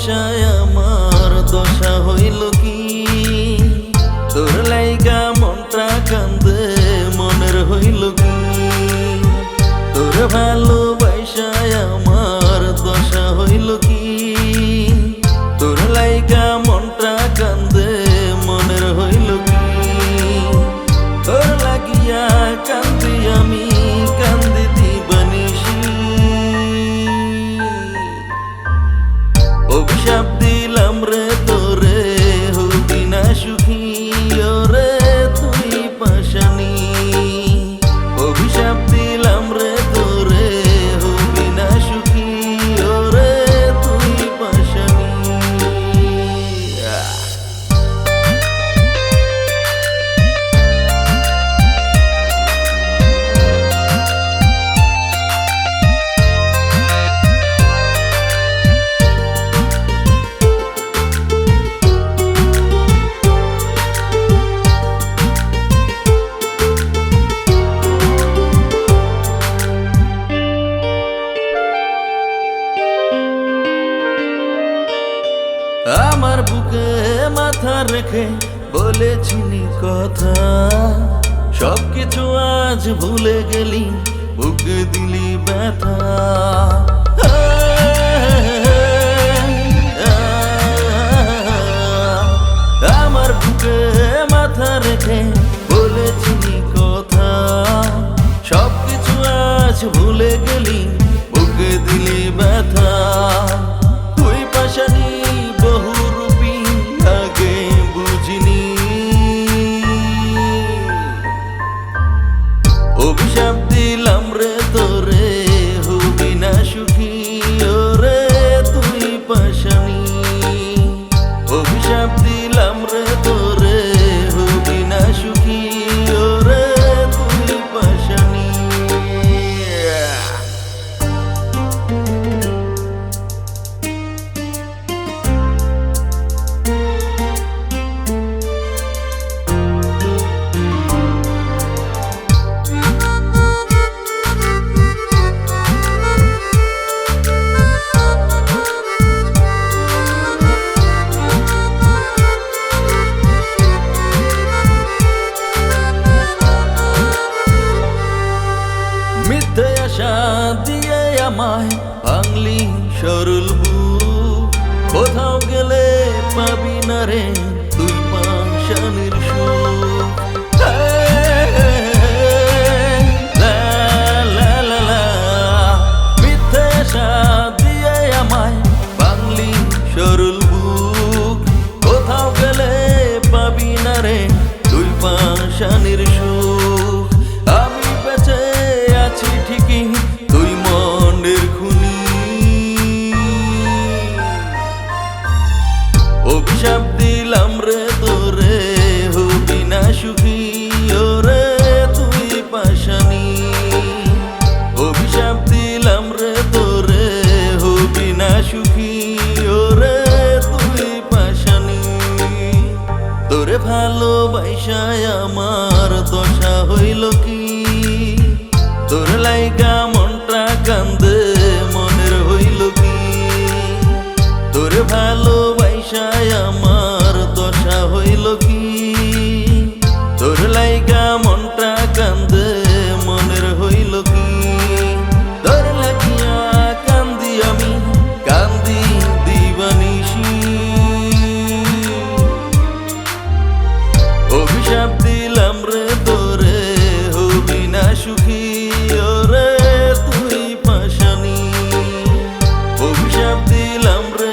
ভালোবাসায় আমার দশা হইল কি? তোর লাইগা মনটা কান্দে মনের হইল কি? তোর ভালোবাসায় আমার দশা হইল কি? তোর লাইগা মনটা কান্দে মনের হইল কি? তোর লাগিয়া কান্দি আমি মাথা রেখে বলেছিলি কথা। সবকিছু আজ ভুলে গেলি, বুকে দিলি ব্যথা। আমার বুকে মাথা রেখে বলেছিলি কথা। সবকিছু আজ ভুলে গেলি, বুকে দিলি ব্যথা। আমায় ভাঙলি সরল কোথাও গেলে পাবি না রে তুই পাশানির সরল বুক। কোথাও গেলে পাবি না রে তুই পাশানির সুখ। অভিশাপ দিলাম রে তোরে, হবি না সুখী, ওরে তুই পাশানি। অভিশাপ দিলাম রে তোরে, হবি না সুখী, ওরে তুই পাশানি। তোরে ভালোবাসায় আমার দশা হইল কি? তোর লাইকা মনটা কান্দে, মনের হইল কি? তোর ভালো ভালোবাসায় আমার দশা হইল কি? তোর লাইগা মনটা কান্দে, মনের হইল কি? তোর লাগিয়া কান্দি আমি, কান্দি দিবানিসি অভিশাপ দিলাম রে তোরে, হবি না সুখী? ওরে তুই পাশানি। অভিশাপ দিলাম রে